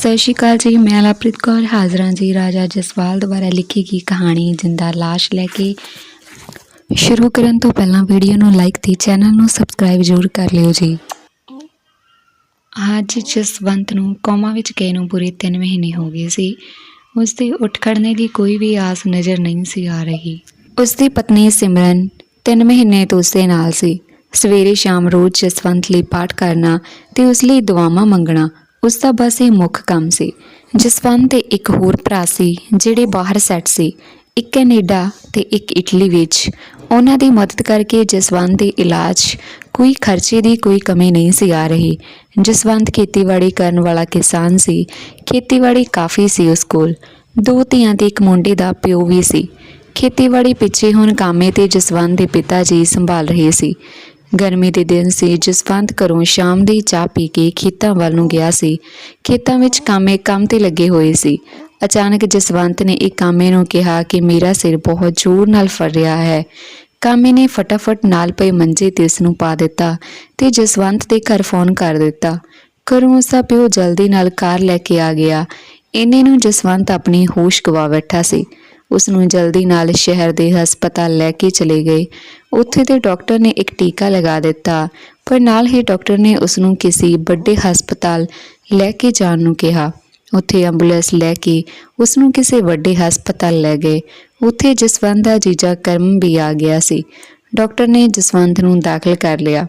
ਸਤਿ ਸ਼੍ਰੀ ਅਕਾਲ ਜੀ, ਮੈਂ ਲਵਪ੍ਰੀਤ ਕੌਰ, ਹਾਜ਼ਰਾਂ ਜੀ ਰਾਜਾ ਜਸਵਾਲ ਦੁਆਰਾ ਲਿਖੀ ਗਈ ਕਹਾਣੀ ਜਿੰਦਾ ਲਾਸ਼ ਲੈ ਕੇ। ਸ਼ੁਰੂ ਕਰਨ ਤੋਂ ਪਹਿਲਾਂ ਵੀਡੀਓ ਨੂੰ ਲਾਈਕ ਤੇ ਚੈਨਲ ਨੂੰ ਸਬਸਕ੍ਰਾਈਬ ਜ਼ਰੂਰ ਕਰ ਲਿਓ ਜੀ। ਅੱਜ ਜਸਵੰਤ ਨੂੰ ਕੋਮਾ ਵਿੱਚ ਗਏ ਨੂੰ ਪੂਰੇ 3 ਮਹੀਨੇ ਹੋ ਗਏ ਸੀ। ਉਸ ਦੇ ਉੱਠ ਖੜਨੇ ਦੀ ਕੋਈ ਵੀ ਆਸ ਨਜ਼ਰ ਨਹੀਂ ਸੀ ਆ ਰਹੀ। ਉਸ ਦੀ ਪਤਨੀ ਸਿਮਰਨ 3 ਮਹੀਨੇ ਤੋਂ ਉਸ ਦੇ ਨਾਲ ਸੀ। ਸਵੇਰੇ ਸ਼ਾਮ ਰੋਜ਼ ਜਸਵੰਤ ਲਈ ਪਾਠ ਕਰਨਾ ਤੇ ਉਸ ਲਈ ਦੁਆਵਾਂ ਮੰਗਣਾ ਉਸ ਦਾ ਬਸ ਇਹ ਮੁੱਖ ਕੰਮ ਸੀ। ਜਸਵੰਤ ਦੇ ਇੱਕ ਹੋਰ ਭਰਾ ਸੀ, ਜਿਹੜੇ ਬਾਹਰ ਸੈੱਟ ਸੀ। ਇੱਕ ਕੈਨੇਡਾ ਤੇ ਇੱਕ ਇਟਲੀ ਵਿੱਚ। ਉਹਨਾਂ ਦੀ ਮਦਦ ਕਰਕੇ ਜਸਵੰਤ ਦੇ ਇਲਾਜ ਕੋਈ ਖਰਚੇ ਦੀ ਕੋਈ ਕਮੀ ਨਹੀਂ ਸੀ ਆ ਰਹੀ। ਜਸਵੰਤ ਖੇਤੀਬਾੜੀ ਕਰਨ ਵਾਲਾ ਕਿਸਾਨ ਸੀ। ਖੇਤੀਬਾੜੀ ਕਾਫੀ ਸੀ ਉਸ ਕੋਲ। ਦੋ ਧੀਆਂ ਤੇ ਇੱਕ ਮੁੰਡੇ ਦਾ ਪਿਓ ਵੀ ਸੀ। ਖੇਤੀਬਾੜੀ ਪਿੱਛੇ ਹੁਣ ਕਾਮੇ ਤੇ ਜਸਵੰਤ ਦੇ ਪਿਤਾ ਜੀ ਸੰਭਾਲ ਰਹੇ ਸੀ। ਗਰਮੀ ਦੇ ਦਿਨ ਸੀ, ਜਸਵੰਤ ਘਰੋਂ ਸ਼ਾਮ ਦੀ ਚਾਹ ਪੀ ਕੇ ਖੇਤਾਂ ਵੱਲ ਨੂੰ ਗਿਆ ਸੀ। ਖੇਤਾਂ ਵਿੱਚ ਕਾਮੇ ਕੰਮ ਤੇ ਲੱਗੇ ਹੋਏ ਸੀ। ਅਚਾਨਕ ਜਸਵੰਤ ਨੇ ਇੱਕ ਕਾਮੇ ਨੂੰ ਕਿਹਾ ਕਿ ਮੇਰਾ ਸਿਰ ਬਹੁਤ ਜ਼ੋਰ ਨਾਲ ਫੜ ਰਿਹਾ ਹੈ। ਕਾਮੇ ਨੇ ਫਟਾਫਟ ਨਾਲ ਪਏ ਮੰਜੇ ਤੇ ਉਸ ਨੂੰ ਪਾ ਦਿੱਤਾ ਤੇ ਜਸਵੰਤ ਦੇ ਘਰ ਫੋਨ ਕਰ ਦਿੱਤਾ। ਘਰੋਂ ਉਸ ਦਾ ਪਿਓ ਜਲਦੀ ਨਾਲ ਕਾਰ ਲੈ ਕੇ ਆ ਗਿਆ। ਇੰਨੇ ਨੂੰ ਜਸਵੰਤ ਆਪਣੀ ਹੋਸ਼ ਗਵਾ ਬੈਠਾ ਸੀ। ਉਸ ਨੂੰ ਜਲਦੀ ਨਾਲ ਸ਼ਹਿਰ ਦੇ ਹਸਪਤਾਲ ਲੈ ਕੇ ਚਲੇ ਗਏ। ਉੱਥੇ ਦੇ ਡਾਕਟਰ ਨੇ ਇੱਕ ਟੀਕਾ ਲਗਾ ਦਿੱਤਾ, ਪਰ ਨਾਲ ਹੀ ਡਾਕਟਰ ਨੇ ਉਸ ਨੂੰ ਕਿਸੇ ਵੱਡੇ ਹਸਪਤਾਲ ਲੈ ਕੇ ਜਾਣ ਨੂੰ ਕਿਹਾ। ਉੱਥੇ ਐਂਬੂਲੈਂਸ ਲੈ ਕੇ ਉਸ ਨੂੰ ਕਿਸੇ ਵੱਡੇ ਹਸਪਤਾਲ ਲੈ ਗਏ। ਉੱਥੇ ਜਸਵੰਤ ਦਾ ਜੀਜਾ ਕਰਮ ਵੀ ਆ ਗਿਆ ਸੀ। ਡਾਕਟਰ ਨੇ ਜਸਵੰਤ ਨੂੰ ਦਾਖਲ ਕਰ ਲਿਆ।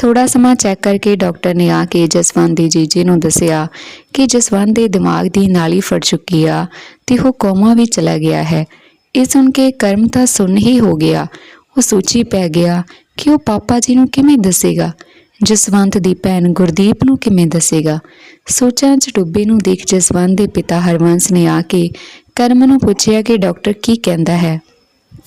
ਥੋੜਾ ਸਮਾਂ ਚੈੱਕ ਕਰਕੇ ਡਾਕਟਰ ਨੇ ਆ ਕੇ ਜਸਵੰਤ ਦੇ ਜੀਜੇ ਨੂੰ ਦੱਸਿਆ ਕਿ ਜਸਵੰਤ ਦੇ ਦਿਮਾਗ ਦੀ ਨਾਲੀ ਫਟ ਚੁੱਕੀ ਆ ਤੇ ਉਹ ਕੋਮਾ ਵਿੱਚ ਚਲਾ ਗਿਆ ਹੈ। ਇਹ ਸੁਣ ਕੇ ਕਰਮ ਤਾਂ ਸੁਣ ਹੀ ਹੋ ਗਿਆ। ਉਹ ਸੋਚੀ ਪੈ ਗਿਆ ਕਿ ਉਹ ਪਾਪਾ ਜੀ ਨੂੰ ਕਿਵੇਂ ਦੱਸੇਗਾ? ਜਸਵੰਤ ਦੀ ਭੈਣ ਗੁਰਦੀਪ ਨੂੰ ਕਿਵੇਂ ਦੱਸੇਗਾ? ਸੋਚਾਂ 'ਚ ਡੁੱਬੇ ਨੂੰ ਦੇਖ ਜਸਵੰਤ ਦੇ ਪਿਤਾ ਹਰਵੰਸ ਨੇ ਆ ਕੇ ਕਰਮ ਨੂੰ ਪੁੱਛਿਆ ਕਿ ਡਾਕਟਰ ਕੀ ਕਹਿੰਦਾ ਹੈ।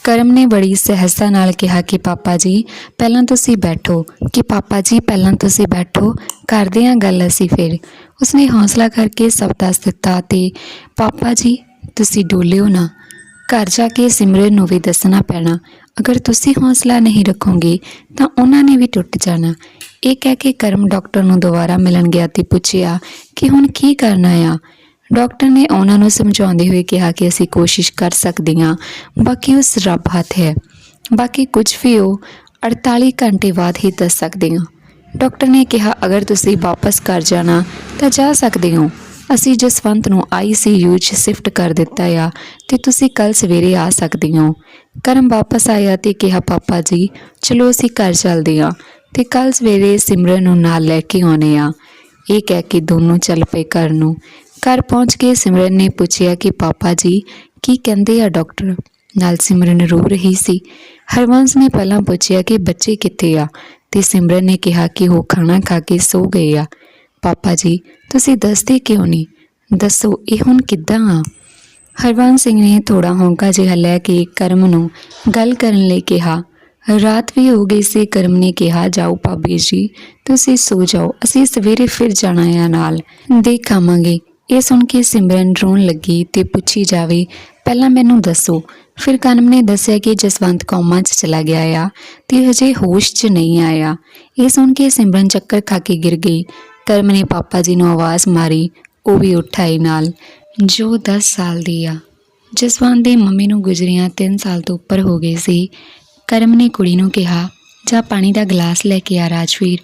ਕਰਮ ਨੇ ਬੜੀ ਸਹਿਜਤਾ ਨਾਲ ਕਿਹਾ ਕਿ ਪਾਪਾ ਜੀ, ਪਹਿਲਾਂ ਤੁਸੀਂ ਬੈਠੋ। ਕਿ ਪਾਪਾ ਜੀ, ਪਹਿਲਾਂ ਤੁਸੀਂ ਬੈਠੋ। ਕਰਦੇ ਹਾਂ ਗੱਲ ਅਸੀਂ ਫਿਰ। ਉਸਨੇ ਹੌਸਲਾ ਕਰਕੇ ਸਭ ਦੱਸ ਦਿੱਤਾ ਤੇ ਪਾਪਾ ਜੀ, ਤੁਸੀਂ ਡੋਲਿਓ ਨਾ। ਘਰ ਜਾ ਕੇ ਸਿਮਰਨ ਨੂੰ ਵੀ ਦੱਸਣਾ ਪੈਣਾ। ਅਗਰ ਤੁਸੀਂ ਹੌਸਲਾ ਨਹੀਂ ਰੱਖੋਗੇ, ਤਾਂ ਉਹਨਾਂ ਨੇ ਵੀ ਟੁੱਟ ਜਾਣਾ। ਇਹ ਕਹਿ ਕੇ ਕਰਮ ਡਾਕਟਰ ਨੂੰ ਦੁਬਾਰਾ ਮਿਲਣ ਗਿਆ ਤੇ ਪੁੱਛਿਆ ਕਿ ਹੁਣ ਕੀ ਕਰਨਾ ਆ? ਡਾਕਟਰ ਨੇ ਉਹਨਾਂ ਨੂੰ ਸਮਝਾਉਂਦੇ ਹੋਏ ਕਿਹਾ ਕਿ ਅਸੀਂ ਕੋਸ਼ਿਸ਼ ਕਰ ਸਕਦੇ ਹਾਂ ਬਾਕੀ ਉਸ ਰੱਬ ਹੱਥ ਹੈ। ਬਾਕੀ ਕੁਝ ਵੀ ਉਹ 48 ਘੰਟੇ ਬਾਅਦ ਹੀ ਦੱਸ ਸਕਦੇ ਹਾਂ। ਡਾਕਟਰ ਨੇ ਕਿਹਾ, ਅਗਰ ਤੁਸੀਂ ਵਾਪਸ ਕਰ ਜਾਣਾ, ਤਾਂ ਜਾ ਸਕਦੇ ਹੋ। ਅਸੀਂ ਜਸਵੰਤ ਨੂੰ ਆਈਸੀਯੂ 'ਚ ਸ਼ਿਫਟ ਕਰ ਦਿੱਤਾ ਆ ਤੇ ਤੁਸੀਂ ਕੱਲ ਸਵੇਰੇ ਆ ਸਕਦੇ ਹੋ। ਕਰਮ ਵਾਪਸ ਆਇਆ ਤੇ ਕਿਹਾ, ਪਾਪਾ ਜੀ, ਚਲੋ ਅਸੀਂ ਘਰ ਚੱਲਦੇ ਹਾਂ ਤੇ ਕੱਲ ਸਵੇਰੇ ਸਿਮਰਨ ਨੂੰ ਨਾਲ ਲੈ ਕੇ ਆਉਣੇ ਆ। ਇਹ ਕਹਿ ਕੇ ਦੋਨੋਂ ਚੱਲ ਪਏ ਘਰ ਨੂੰ। ਘਰ ਪਹੁੰਚ ਕੇ ਸਿਮਰਨ ਨੇ ਪੁੱਛਿਆ ਕਿ ਪਾਪਾ ਜੀ, ਕੀ ਕਹਿੰਦੇ ਆ ਡਾਕਟਰ? ਨਾਲ ਸਿਮਰਨ ਰੋ ਰਹੀ ਸੀ। ਹਰਵੰਸ ਨੇ ਪਹਿਲਾਂ ਪੁੱਛਿਆ ਕਿ ਬੱਚੇ ਕਿੱਥੇ ਆ? ਤੇ ਸਿਮਰਨ ਨੇ ਕਿਹਾ ਕਿ ਉਹ ਖਾਣਾ ਖਾ ਕੇ ਸੋ ਗਏ ਆ। ਪਾਪਾ ਜੀ, ਤੁਸੀਂ ਦੱਸਦੇ ਕਿਉਂ ਨਹੀਂ? ਦੱਸੋ, ਇਹ ਹੁਣ ਕਿੱਦਾਂ ਆ? ਹਰਵੰਸ ਸਿੰਘ ਨੇ ਥੋੜਾ ਹੌਂਕਾ ਜਿਹਾ ਲੈ ਕੇ ਕਰਮ ਨੂੰ ਗੱਲ ਕਰਨ ਲਈ ਕਿਹਾ। ਰਾਤ ਵੀ ਹੋ ਗਈ ਸੀ, ਕਰਮ ਨੇ ਕਿਹਾ, ਜਾਓ ਭਾਬੀ ਜੀ, ਤੁਸੀਂ ਸੋ ਜਾਓ, ਅਸੀਂ ਸਵੇਰੇ ਫਿਰ ਜਾਣਾ ਹੈ ਨਾਲ। ਦੇਖਾਵਾਂਗੇ ਇਹ ਸੁਣ ਕੇ ਸਿਮਰਨ ਰੋਣ ਲੱਗੀ ਤੇ ਪੁੱਛੀ ਜਾਵੇ, ਪਹਿਲਾਂ ਮੈਨੂੰ ਦੱਸੋ। ਫਿਰ ਕਰਮ ਨੇ ਦੱਸਿਆ ਕਿ ਜਸਵੰਤ ਕੌਮਾ 'ਚ ਚਲਾ ਗਿਆ ਆ ਤੇ ਹਜੇ ਹੋਸ਼ 'ਚ ਨਹੀਂ ਆਇਆ। ਇਹ ਸੁਣ ਕੇ ਸਿਮਰਨ ਚੱਕਰ ਖਾ ਕੇ ਗਿਰ ਗਈ। ਕਰਮ ਨੇ ਪਾਪਾ ਜੀ ਨੂੰ ਆਵਾਜ਼ ਮਾਰੀ, ਉਹ ਵੀ ਉੱਠਾਈ ਨਾਲ, ਜੋ 10 ਸਾਲ ਦੀ ਆ। ਜਸਵੰਤ ਦੇ ਮੰਮੀ ਨੂੰ ਗੁਜ਼ਰੀਆਂ 3 ਸਾਲ ਤੋਂ ਉੱਪਰ ਹੋ ਗਏ ਸੀ। ਕਰਮ ਨੇ ਕੁੜੀ ਨੂੰ ਕਿਹਾ, ਜਾ ਪਾਣੀ ਦਾ ਗਲਾਸ ਲੈ ਕੇ ਆ ਰਾਜਵੀਰ।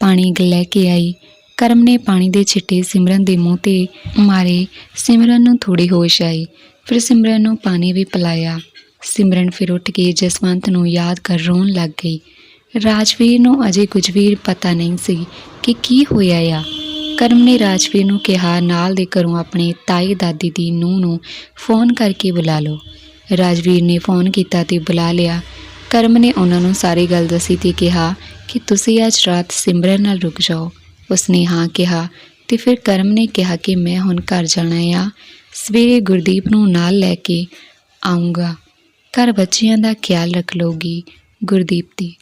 ਪਾਣੀ ਲੈ ਕੇ ਆਈ। ਕਰਮ ਨੇ ਪਾਣੀ ਦੇ ਛਿੱਟੇ ਸਿਮਰਨ ਦੇ ਮੂੰਹ ਤੇ ਮਾਰੇ। ਸਿਮਰਨ ਨੂੰ ਥੋੜੀ ਹੋਸ਼ ਆਈ। ਫਿਰ ਸਿਮਰਨ ਨੂੰ ਪਾਣੀ ਵੀ ਪਿਲਾਇਆ। ਸਿਮਰਨ ਫਿਰ ਉੱਠ ਕੇ ਜਸਵੰਤ ਨੂੰ ਯਾਦ ਕਰ ਰੋਣ ਲੱਗ ਗਈ। ਰਾਜਵੀਰ ਨੂੰ ਅਜੇ ਕੁਝ ਵੀ ਪਤਾ ਨਹੀਂ ਸੀ ਕਿ ਕੀ ਹੋਇਆ ਆ। ਕਰਮ ਨੇ ਰਾਜਵੀਰ ਨੂੰ ਕਿਹਾ, ਨਾਲ ਦੇ ਘਰੋਂ ਆਪਣੇ ਤਾਈ ਦਾਦੀ ਦੀ ਨੂੰਹ ਨੂੰ ਫੋਨ ਕਰਕੇ ਬੁਲਾ ਲਓ। ਰਾਜਵੀਰ ਨੇ ਫੋਨ ਕੀਤਾ ਤੇ ਬੁਲਾ ਲਿਆ। ਕਰਮ ਨੇ ਉਹਨਾਂ ਨੂੰ ਸਾਰੀ ਗੱਲ ਦੱਸੀ ਤੇ ਕਿਹਾ ਕਿ ਤੁਸੀਂ ਅੱਜ ਰਾਤ ਸਿਮਰਨ ਨਾਲ ਰੁਕ ਜਾਓ। ਉਸਨੇ ਹਾਂ ਕਿਹਾ ਤੇ ਫਿਰ ਕਰਮ ਨੇ ਕਿਹਾ ਕਿ ਮੈਂ ਹੁਣ ਘਰ ਜਾਣਾ ਆ। ਸਵੇਰੇ ਗੁਰਦੀਪ ਨੂੰ ਨਾਲ ਲੈ ਕੇ ਆਉਂਗਾ ਘਰ ਬੱਚਿਆਂ ਦਾ ਖਿਆਲ ਰੱਖ ਲੋਗੀ ਗੁਰਦੀਪ ਦੀ।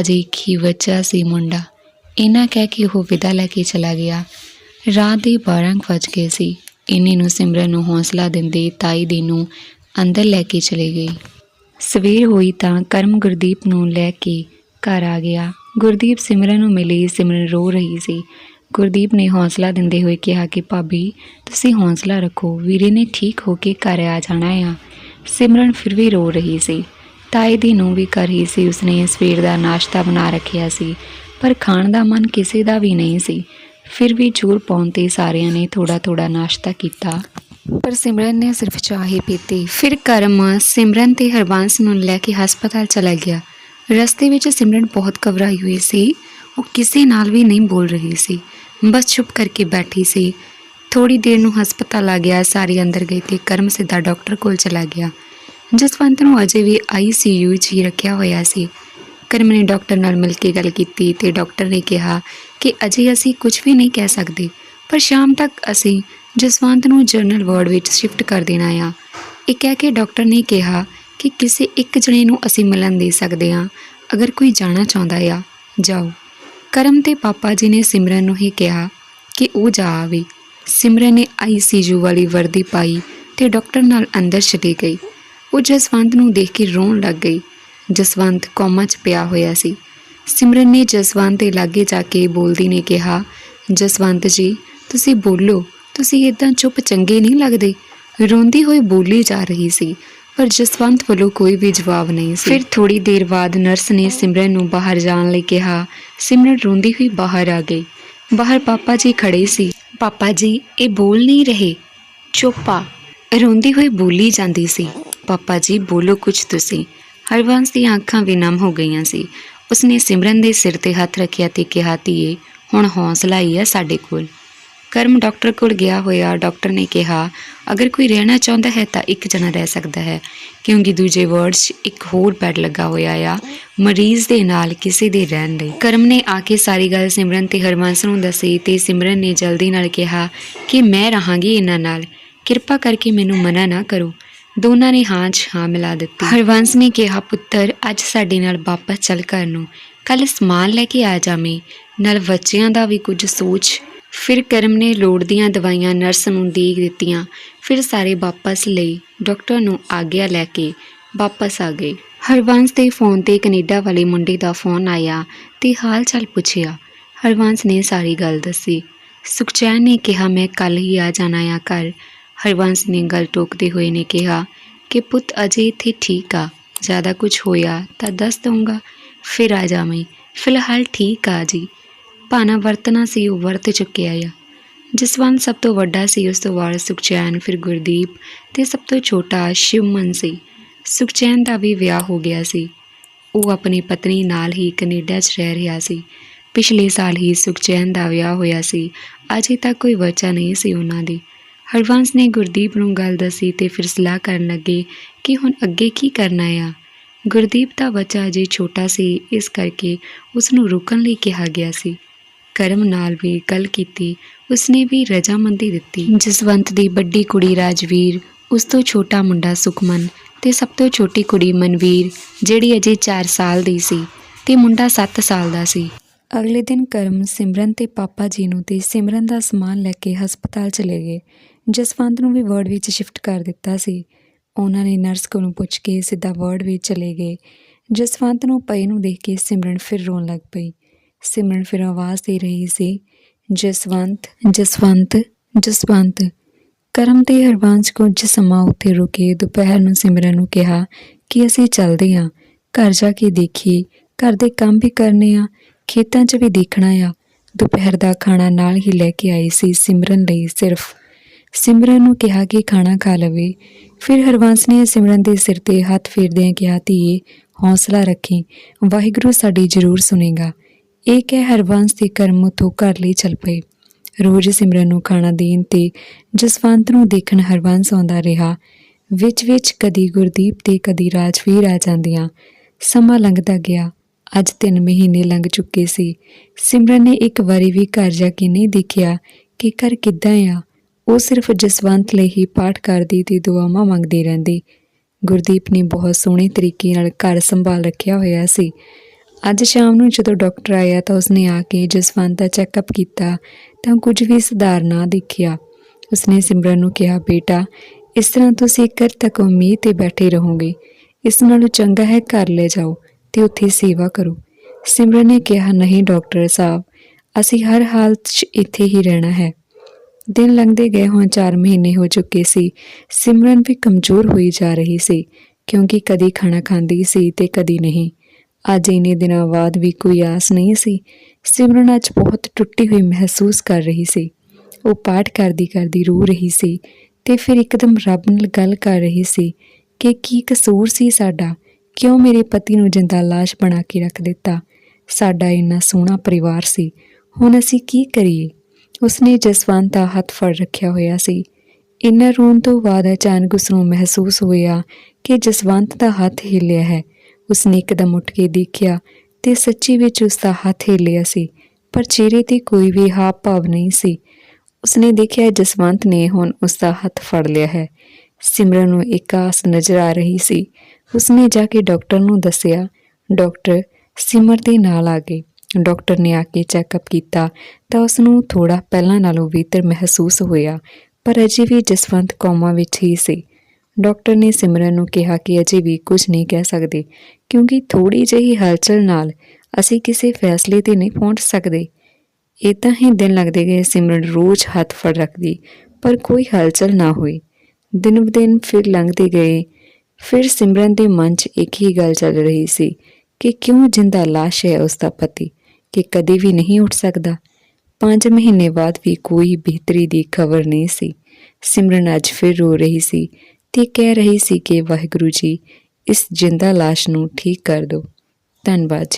ਅਜੇ ਹੀ ਬੱਚਾ ਸੀ ਮੁੰਡਾ। ਇਹਨਾਂ ਕਹਿ ਕੇ ਉਹ ਵਿਦਾ ਲੈ ਕੇ ਚਲਾ ਗਿਆ। ਰਾਤ ਦੇ 12 ਕੁ ਗਏ ਸੀ। ਇਹਨੇ ਨੂੰ ਸਿਮਰਨ ਨੂੰ ਹੌਸਲਾ ਦਿੰਦੇ ਤਾਈ ਦੀ ਨੂੰ ਅੰਦਰ ਲੈ ਕੇ ਚਲੇ ਗਈ ਸਵੇਰ ਹੋਈ ਤਾਂ ਕਰਮ ਗੁਰਦੀਪ ਨੂੰ ਲੈ ਕੇ ਘਰ ਆ ਗਿਆ। ਗੁਰਦੀਪ ਸਿਮਰਨ ਨੂੰ ਮਿਲੀ, ਸਿਮਰਨ ਰੋ ਰਹੀ ਸੀ। ਗੁਰਦੀਪ ਨੇ ਹੌਸਲਾ ਦਿੰਦੇ ਹੋਏ ਕਿਹਾ ਕਿ, ਭਾਬੀ, ਤੁਸੀਂ ਹੌਸਲਾ ਰੱਖੋ, ਵੀਰੇ ਨੇ ਠੀਕ ਹੋ ਕੇ ਘਰ ਆ ਜਾਣਾ ਆ। ਸਿਮਰਨ ਫਿਰ ਵੀ ਰੋ ਰਹੀ ਸੀ। ਤਾਏ ਦੀ ਨੂੰ ਵੀ ਕਰ ਰਹੀ ਸੀ। ਉਸਨੇ ਸਵੇਰ ਦਾ ਨਾਸ਼ਤਾ ਬਣਾ ਰੱਖਿਆ ਸੀ, ਪਰ ਖਾਣ ਦਾ ਮਨ ਕਿਸੇ ਦਾ ਵੀ ਨਹੀਂ ਸੀ। ਫਿਰ ਵੀ ਜ਼ੋਰ ਪਾਉਣ ਤੇ ਸਾਰਿਆਂ ਨੇ ਥੋੜਾ ਥੋੜਾ ਨਾਸ਼ਤਾ ਕੀਤਾ। ਪਰ ਸਿਮਰਨ ਨੇ ਸਿਰਫ ਚਾਹ ਹੀ ਪੀਤੀ। ਫਿਰ ਕਰਮ ਸਿਮਰਨ ਤੇ ਹਰਬੰਸ ਨੂੰ ਲੈ ਕੇ ਹਸਪਤਾਲ ਚਲਾ ਗਿਆ। ਰਸਤੇ ਵਿੱਚ ਸਿਮਰਨ ਬਹੁਤ ਘਬਰਾਈ ਹੋਈ ਸੀ। ਉਹ ਕਿਸੇ ਨਾਲ ਵੀ ਨਹੀਂ ਬੋਲ ਰਹੀ ਸੀ। ਬਸ ਚੁੱਪ ਕਰਕੇ ਬੈਠੀ ਸੀ। ਥੋੜੀ ਦੇਰ ਨੂੰ ਹਸਪਤਾਲ ਆ ਗਿਆ। ਸਾਰੇ ਅੰਦਰ ਗਏ ਤੇ ਕਰਮ ਸਿੱਧਾ ਡਾਕਟਰ ਕੋਲ ਚਲਾ ਗਿਆ। ਜਸਵੰਤ ਨੂੰ ਅਜੇ ਵੀ ਆਈਸੀਯੂ 'ਚ ਹੀ ਰੱਖਿਆ ਹੋਇਆ ਸੀ। ਕਰਮ ਨੇ ਡਾਕਟਰ ਨਾਲ ਮਿਲ ਕੇ ਗੱਲ ਕੀਤੀ ਤੇ ਡਾਕਟਰ ਨੇ ਕਿਹਾ ਕਿ ਅਜੇ ਅਸੀਂ ਕੁਝ ਵੀ ਨਹੀਂ ਕਹਿ ਸਕਦੇ। ਪਰ ਸ਼ਾਮ ਤੱਕ ਅਸੀਂ ਜਸਵੰਤ ਨੂੰ ਜਨਰਲ ਵਾਰਡ ਵਿੱਚ ਸ਼ਿਫਟ ਕਰ ਦੇਣਾ ਆ ਇਹ ਕਹਿ ਕੇ ਡਾਕਟਰ ਨੇ ਕਿਹਾ ਕਿ ਕਿਸੇ ਇੱਕ ਜਣੇ ਨੂੰ ਅਸੀਂ ਮਿਲਣ ਦੇ ਸਕਦੇ ਹਾਂ। ਅਗਰ ਕੋਈ ਜਾਣਾ ਚਾਹੁੰਦਾ ਆ, ਜਾਓ। ਕਰਮ ਤੇ ਪਾਪਾ ਜੀ ਨੇ ਸਿਮਰਨ ਨੂੰ ਹੀ ਕਿਹਾ ਕਿ ਉਹ ਜਾ ਆਵੇ। ਸਿਮਰਨ ਨੇ ਆਈਸੀਯੂ ਵਾਲੀ ਵਰਦੀ ਪਾਈ ਤੇ ਡਾਕਟਰ ਨਾਲ ਅੰਦਰ ਚਲੀ ਗਈ। ਉਹ ਜਸਵੰਤ ਨੂੰ ਦੇਖ ਕੇ ਰੋਣ ਲੱਗ ਗਈ। ਜਸਵੰਤ ਕੋਮਾ 'ਚ ਪਿਆ ਹੋਇਆ ਸੀ। ਸਿਮਰਨ ਨੇ ਜਸਵੰਤ ਦੇ ਲਾਗੇ ਜਾ ਕੇ ਬੋਲਦੀ ਨੇ ਕਿਹਾ, ਜਸਵੰਤ ਜੀ, ਤੁਸੀਂ ਬੋਲੋ। ਤੁਸੀਂ ਇਦਾਂ ਚੁੱਪ ਚੰਗੇ ਨਹੀਂ ਲੱਗਦੇ। ਰੋਂਦੀ ਹੋਈ ਬੋਲੀ ਜਾ ਰਹੀ ਸੀ। ਪਰ ਜਸਵੰਤ ਵੱਲੋਂ ਕੋਈ ਵੀ ਜਵਾਬ ਨਹੀਂ ਸੀ। ਫਿਰ ਥੋੜੀ ਦੇਰ ਬਾਅਦ ਨਰਸ ਨੇ ਸਿਮਰਨ ਨੂੰ ਬਾਹਰ ਜਾਣ ਲਈ ਕਿਹਾ। ਸਿਮਰਨ ਰੋਂਦੀ ਹੋਈ ਬਾਹਰ ਆ ਗਈ। ਬਾਹਰ ਪਾਪਾ ਜੀ ਖੜੇ ਸੀ। ਪਾਪਾ ਜੀ ਇਹ ਬੋਲ ਨਹੀਂ ਰਹੇ। ਚੁੱਪ ਰੋਂਦੀ ਹੋਈ ਬੋਲੀ ਜਾਂਦੀ ਸੀ। ਪਾਪਾ ਜੀ ਬੋਲੋ ਕੁਝ ਤੁਸੀਂ। ਹਰਵੰਸ ਦੀਆਂ ਅੱਖਾਂ ਵੀ ਨਮ ਹੋ ਗਈਆਂ ਸੀ। ਉਸਨੇ ਸਿਮਰਨ ਦੇ ਸਿਰ ਤੇ ਹੱਥ ਰੱਖਿਆ ਤੇ ਕਿਹਾ ਧੀਏ ਹੁਣ ਹੌਸਲਾ ਹੀ ਹੈ ਸਾਡੇ ਕੋਲ। ਕਰਮ ਡਾਕਟਰ ਕੋਲ ਗਿਆ ਹੋਇਆ, ਡਾਕਟਰ ਨੇ ਕਿਹਾ, ਅਗਰ ਕੋਈ ਰਹਿਣਾ ਚਾਹੁੰਦਾ ਹੈ ਤਾਂ ਇੱਕ ਜਣਾ ਰਹਿ ਸਕਦਾ ਹੈ, ਕਿਉਂਕਿ ਦੂਜੇ ਵਾਰਡ 'ਚ ਇੱਕ ਹੋਰ ਬੈੱਡ ਲੱਗਾ ਹੋਇਆ ਆ। ਮਰੀਜ਼ ਦੇ ਨਾਲ ਕਿਸੇ ਦੇ ਰਹਿਣ ਲਈ। ਕਰਮ ਨੇ ਆ ਕੇ ਸਾਰੀ ਗੱਲ ਸਿਮਰਨ ਤੇ ਹਰਬੰਸ ਨੂੰ ਦੱਸੀ ਤੇ ਸਿਮਰਨ ਨੇ ਜਲਦੀ ਨਾਲ ਕਿਹਾ ਕਿ ਮੈਂ ਰਹਾਂਗੀ ਇਹਨਾਂ ਨਾਲ। ਕਿਰਪਾ ਕਰਕੇ ਮੈਨੂੰ ਮਨਾ ਨਾ ਕਰੋ। ਦੋਨਾਂ ਨੇ ਹਾਂ 'ਚ ਹਾਂ ਮਿਲਾ ਦਿੱਤੀ। ਹਰਵੰਸ ਨੇ ਕਿਹਾ, ਪੁੱਤਰ, ਅੱਜ ਸਾਡੇ ਨਾਲ ਵਾਪਸ ਚੱਲ ਘਰ ਨੂੰ। ਕੱਲ ਸਮਾਨ ਲੈ ਕੇ ਆ ਜਾਵੇਂ। ਨਾਲ ਬੱਚਿਆਂ ਦਾ ਵੀ ਕੁਝ ਸੋਚ ਫਿਰ ਕਰਮ ਨੇ ਲੋੜ ਦੀਆਂ ਦਵਾਈਆਂ ਨਰਸ ਨੂੰ ਦੇ ਦਿੱਤੀਆਂ। ਫਿਰ ਸਾਰੇ ਵਾਪਸ ਲਈ ਡਾਕਟਰ ਨੂੰ ਆਗਿਆ ਲੈ ਕੇ ਵਾਪਸ ਆ ਗਏ। ਹਰਵੰਸ ਦੇ ਫੋਨ ਤੇ ਕੈਨੇਡਾ ਵਾਲੇ ਮੁੰਡੇ ਦਾ ਫੋਨ ਆਇਆ ਤੇ ਹਾਲ ਚਾਲ ਪੁੱਛਿਆ। ਹਰਵੰਸ ਨੇ ਸਾਰੀ ਗੱਲ ਦੱਸੀ। ਸੁਖਚੈਨ ਨੇ ਕਿਹਾ, ਮੈਂ ਕੱਲ ਹੀ ਆ ਜਾਣਾ ਆ ਘਰ। ਹਰਵੰਸ ਨੇ ਗੱਲ ਟੋਕਦੇ ਹੋਏ ਨੇ ਕਿਹਾ ਕਿ, ਪੁੱਤ, ਅਜੇ ਇੱਥੇ ਠੀਕ ਆ। ਜ਼ਿਆਦਾ ਕੁਝ ਹੋਇਆ ਤਾਂ ਦੱਸ ਦਊਂਗਾ। ਫਿਰ ਆ ਜਾਵੇਂ। ਫਿਲਹਾਲ ਠੀਕ ਆ ਜੀ। ਭਾਣਾ ਵਰਤਣਾ ਸੀ, ਉਹ ਵਰਤ ਚੁੱਕਿਆ ਆ ਜਸਵੰਤ ਸਭ ਤੋਂ ਵੱਡਾ ਸੀ, ਉਸ ਤੋਂ ਬਾਅਦ ਸੁਖਚੈਨ, ਫਿਰ ਗੁਰਦੀਪ ਤੇ ਸਭ ਤੋਂ ਛੋਟਾ ਸ਼ਿਵਮਨ ਸੀ। ਸੁਖਚੈਨ ਦਾ ਵੀ ਵਿਆਹ ਹੋ ਗਿਆ ਸੀ। ਉਹ ਆਪਣੀ ਪਤਨੀ ਨਾਲ ਹੀ ਕੈਨੇਡਾ 'ਚ ਰਹਿ ਰਿਹਾ ਸੀ। ਪਿਛਲੇ ਸਾਲ ਹੀ ਸੁਖਚੈਨ ਦਾ ਵਿਆਹ ਹੋਇਆ ਸੀ। ਅਜੇ ਤੱਕ ਕੋਈ ਬੱਚਾ ਨਹੀਂ ਸੀ ਉਹਨਾਂ ਦੀ। ਹਰਵੰਸ ਨੇ ਗੁਰਦੀਪ ਨੂੰ ਗੱਲ ਦੱਸੀ ਤੇ ਫਿਰ ਸਲਾਹ ਕਰਨ ਲੱਗੇ ਕਿ ਹੁਣ ਅੱਗੇ ਕੀ ਕਰਨਾ ਆ। ਗੁਰਦੀਪ ਦਾ ਬੱਚਾ ਅਜੇ ਛੋਟਾ ਸੀ, ਇਸ ਕਰਕੇ ਉਸ ਨੂੰ ਰੁਕਣ ਲਈ ਕਿਹਾ ਗਿਆ ਸੀ। ਕਰਮ ਨਾਲ ਵੀ ਗੱਲ ਕੀਤੀ, ਉਸਨੇ ਵੀ ਰਜਾਮੰਦੀ ਦਿੱਤੀ। ਜਸਵੰਤ ਦੀ ਵੱਡੀ ਕੁੜੀ ਰਾਜਵੀਰ, ਉਸ ਤੋਂ ਛੋਟਾ ਮੁੰਡਾ ਸੁਖਮਨ ਤੇ ਸਭ ਤੋਂ ਛੋਟੀ ਕੁੜੀ ਮਨਵੀਰ, ਜਿਹੜੀ ਅਜੇ 4 ਸਾਲ ਦੀ ਸੀ ਤੇ ਮੁੰਡਾ 7 ਸਾਲ ਦਾ ਸੀ। ਅਗਲੇ ਦਿਨ ਕਰਮ ਸਿਮਰਨ ਤੇ ਪਾਪਾ ਜੀ ਨੂੰ ਤੇ ਸਿਮਰਨ ਦਾ ਸਮਾਨ ਲੈ ਕੇ ਹਸਪਤਾਲ ਚਲੇ ਗਏ। ਜਸਵੰਤ ਨੂੰ ਵੀ ਵਾਰਡ ਵਿੱਚ ਸ਼ਿਫਟ ਕਰ ਦਿੱਤਾ ਸੀ। ਉਹਨਾਂ ਨੇ ਨਰਸ ਕੋਲੋਂ ਪੁੱਛ ਕੇ ਸਿੱਧਾ ਵਾਰਡ ਵਿੱਚ ਚਲੇ ਗਏ। ਜਸਵੰਤ ਨੂੰ ਪਏ ਨੂੰ ਦੇਖ ਕੇ ਸਿਮਰਨ ਫਿਰ ਰੋਣ ਲੱਗ ਪਈ। ਸਿਮਰਨ ਫਿਰ ਆਵਾਜ਼ ਦੇ ਰਹੀ ਸੀ, ਜਸਵੰਤ ਜਸਵੰਤ ਜਸਵੰਤ, ਕਰਮ ਤੇ ਹਰਵੰਸ਼ ਕੁਝ ਸਮਾਂ ਉੱਥੇ ਰੁਕੇ, ਦੁਪਹਿਰ ਨੂੰ ਸਿਮਰਨ ਨੂੰ ਕਿਹਾ ਕਿ ਅਸੀਂ ਚੱਲਦੇ ਹਾਂ, ਘਰ ਜਾ ਕੇ ਦੇਖੀਏ, ਘਰ ਦੇ ਕੰਮ ਵੀ ਕਰਨੇ ਆ, ਖੇਤਾਂ 'ਚ ਵੀ ਦੇਖਣਾ ਆ। ਦੁਪਹਿਰ ਦਾ ਖਾਣਾ ਨਾਲ ਹੀ ਲੈ ਕੇ ਆਈ ਸੀ ਸਿਮਰਨ ਲਈ ਸਿਰਫ। ਸਿਮਰਨ ਨੂੰ ਕਿਹਾ ਕਿ ਖਾਣਾ ਖਾ ਲਵੇ। ਫਿਰ ਹਰਵੰਸ ਨੇ ਸਿਮਰਨ ਦੇ ਸਿਰ ਤੇ ਹੱਥ ਫੇਰਦਿਆਂ ਕਿਹਾ, ਧੀਏ, ਹੌਸਲਾ ਰੱਖੀ, ਵਾਹਿਗੁਰੂ ਸਾਡੀ ਜ਼ਰੂਰ ਸੁਨੇਗਾ ਇਹ ਕਹਿ ਹਰਬੰਸ ਦੇ ਕਰਮ ਉਥੋਂ ਘਰ ਲਈ ਚੱਲ ਪਏ। ਰੋਜ਼ ਸਿਮਰਨ ਨੂੰ ਖਾਣਾ ਦੇਣ ਤੇ ਜਸਵੰਤ ਨੂੰ ਦੇਖਣ ਹਰਬੰਸ ਆਉਂਦਾ ਰਿਹਾ। ਵਿੱਚ ਵਿੱਚ ਕਦੀ ਗੁਰਦੀਪ ਤੇ ਕਦੀ ਰਾਜਵੀਰ ਆ ਜਾਂਦੀਆਂ। ਸਮਾਂ ਲੰਘਦਾ ਗਿਆ। ਅੱਜ 3 ਮਹੀਨੇ ਲੰਘ ਚੁੱਕੇ ਸੀ। ਸਿਮਰਨ ਨੇ ਇੱਕ ਵਾਰੀ ਵੀ ਘਰ ਜਾ ਕੇ ਨਹੀਂ ਦੇਖਿਆ ਕਿ ਘਰ ਕਿੱਦਾਂ ਆ। ਉਹ ਸਿਰਫ ਜਸਵੰਤ ਲਈ ਹੀ ਪਾਠ ਕਰਦੀ ਤੇ ਦੁਆਵਾਂ ਮੰਗਦੀ ਰਹਿੰਦੀ। ਗੁਰਦੀਪ ਨੇ ਬਹੁਤ ਸੋਹਣੇ ਤਰੀਕੇ ਨਾਲ ਘਰ ਸੰਭਾਲ ਰੱਖਿਆ ਹੋਇਆ ਸੀ। ਅੱਜ ਸ਼ਾਮ ਨੂੰ ਜਦੋਂ ਡਾਕਟਰ ਆਇਆ ਤਾਂ ਉਸਨੇ ਆ ਕੇ ਜਸਵੰਤ ਦਾ ਚੈੱਕਅਪ ਕੀਤਾ ਤਾਂ ਕੁਝ ਵੀ ਸੁਧਾਰ ਨਾ ਦੇਖਿਆ। ਉਸਨੇ ਸਿਮਰਨ ਨੂੰ ਕਿਹਾ, ਬੇਟਾ, ਇਸ ਤਰ੍ਹਾਂ ਤੁਸੀਂ ਘਰ ਤੱਕ ਉਮੀਦ ਤੇ ਬੈਠੇ ਰਹੋਗੇ। ਇਸ ਨਾਲੋਂ ਚੰਗਾ ਹੈ ਘਰ ਲੈ ਜਾਓ ਤੇ ਉੱਥੇ ਸੇਵਾ ਕਰੋ। ਸਿਮਰਨ ਨੇ ਕਿਹਾ, ਨਹੀਂ ਡਾਕਟਰ ਸਾਹਿਬ, ਅਸੀਂ ਹਰ ਹਾਲਤ 'ਚ ਇੱਥੇ ਹੀ ਰਹਿਣਾ ਹੈ। ਦਿਨ ਲੰਘਦੇ ਗਏ, ਹੁਣ 4 ਮਹੀਨੇ ਹੋ ਚੁੱਕੇ ਸੀ। ਸਿਮਰਨ ਵੀ ਕਮਜ਼ੋਰ ਹੋਈ ਜਾ ਰਹੀ ਸੀ, ਕਿਉਂਕਿ ਕਦੀ ਖਾਣਾ ਖਾਂਦੀ ਸੀ ਤੇ ਕਦੀ ਨਹੀਂ। ਅੱਜ ਇੰਨੇ ਦਿਨਾਂ ਬਾਅਦ ਵੀ ਕੋਈ ਆਸ ਨਹੀਂ ਸੀ। ਸਿਮਰਨ ਅੱਜ ਬਹੁਤ ਟੁੱਟੀ ਹੋਈ ਮਹਿਸੂਸ ਕਰ ਰਹੀ ਸੀ। ਉਹ ਪਾਠ ਕਰਦੀ ਕਰਦੀ ਰੋ ਰਹੀ ਸੀ ਤੇ ਫਿਰ ਇੱਕਦਮ ਰੱਬ ਨਾਲ ਗੱਲ ਕਰ ਰਹੀ ਸੀ ਕਿ ਕੀ ਕਸੂਰ ਸੀ ਸਾਡਾ? ਕਿਉਂ ਮੇਰੇ ਪਤੀ ਨੂੰ ਜਿੰਦਾ ਲਾਸ਼ ਬਣਾ ਕੇ ਰੱਖ ਦਿੱਤਾ? ਸਾਡਾ ਇੰਨਾ ਸੋਹਣਾ ਪਰਿਵਾਰ ਸੀ। ਹੁਣ ਅਸੀਂ ਕੀ ਕਰੀਏ? ਉਸਨੇ ਜਸਵੰਤ ਦਾ ਹੱਥ ਫੜ ਰੱਖਿਆ ਹੋਇਆ ਸੀ। ਇੰਨਾ ਰੋਣ ਤੋਂ ਬਾਅਦ ਅਚਾਨਕ ਉਸ ਨੂੰ ਮਹਿਸੂਸ ਹੋਇਆ ਕਿ ਜਸਵੰਤ ਦਾ ਹੱਥ ਹਿੱਲਿਆ ਹੈ। ਉਸਨੇ ਇੱਕਦਮ ਉੱਠ ਕੇ ਦੇਖਿਆ ਤੇ ਸੱਚੀ ਵਿੱਚ ਉਸਦਾ ਹੱਥ ਹਿੱਲਿਆ ਸੀ, ਪਰ ਚਿਹਰੇ ਤੇ ਕੋਈ ਵੀ ਹਾਵ ਭਾਵ ਨਹੀਂ ਸੀ। ਉਸਨੇ ਦੇਖਿਆ ਜਸਵੰਤ ਨੇ ਹੁਣ ਉਸਦਾ ਹੱਥ ਫੜ ਲਿਆ ਹੈ। ਸਿਮਰਨ ਨੂੰ ਇੱਕ ਆਸ ਨਜ਼ਰ ਆ ਰਹੀ ਸੀ। ਉਸਨੇ ਜਾ ਕੇ ਡਾਕਟਰ ਨੂੰ ਦੱਸਿਆ, ਡਾਕਟਰ, ਸਿਮਰ ਦੇ ਨਾਲ ਆ ਗਏ। ਡਾਕਟਰ ਨੇ ਆ ਕੇ ਚੈੱਕਅਪ ਕੀਤਾ ਤਾਂ ਉਸ ਨੂੰ ਥੋੜਾ ਪਹਿਲਾਂ ਨਾਲੋਂ ਬਿਹਤਰ ਮਹਿਸੂਸ ਹੋਇਆ, ਪਰ ਅਜੇ ਵੀ ਜਸਵੰਤ ਕੋਮਾ ਵਿੱਚ ਹੀ ਸੀ। ਡਾਕਟਰ ਨੇ ਸਿਮਰਨ ਨੂੰ ਕਿਹਾ ਕਿ ਅਜੇ ਵੀ ਕੁਝ ਨਹੀਂ ਕਹਿ ਸਕਦੇ। ਕਿਉਂਕਿ ਥੋੜੀ ਜਿਹੀ ਹਲਚਲ ਨਾਲ ਅਸੀਂ ਕਿਸੇ ਫੈਸਲੇ ਤੇ ਨਹੀਂ ਪਹੁੰਚ ਸਕਦੇ। ਇਦਾਂ ਹੀ ਦਿਨ ਲੱਗਦੇ ਗਏ ਸਿਮਰਨ ਰੋਜ਼ ਹੱਥ ਫੜ ਰੱਖਦੀ, ਪਰ ਕੋਈ ਹਲਚਲ ਨਾ ਹੋਈ। ਦਿਨ ਬ ਫਿਰ ਲੰਘਦੇ ਗਏ। ਫਿਰ ਸਿਮਰਨ ਦੇ ਮਨ 'ਚ ਇੱਕ ਹੀ ਗੱਲ ਚੱਲ ਰਹੀ ਸੀ ਕਿ ਕਿਉਂ ਜਿੰਦਾ ਲਾਸ਼ ਹੈ ਉਸ ਦਾ ਪਤੀ, ਕਿ ਕਦੇ ਵੀ ਨਹੀਂ ਉੱਠ ਸਕਦਾ। 5 ਮਹੀਨੇ ਬਾਅਦ ਵੀ ਕੋਈ ਬਿਹਤਰੀ ਦੀ ਖਬਰ ਨਹੀਂ ਸੀ। ਸਿਮਰਨ ਅੱਜ ਫਿਰ ਰੋ ਰਹੀ ਸੀ ਤੇ ਕਹਿ ਰਹੀ ਸੀ ਕਿ ਵਾਹਿਗੁਰੂ ਜੀ ਇਸ ਜਿੰਦਾ ਲਾਸ਼ ਨੂੰ ਠੀਕ ਕਰ ਦਿਓ ਧੰਨਵਾਦ ਜੀ।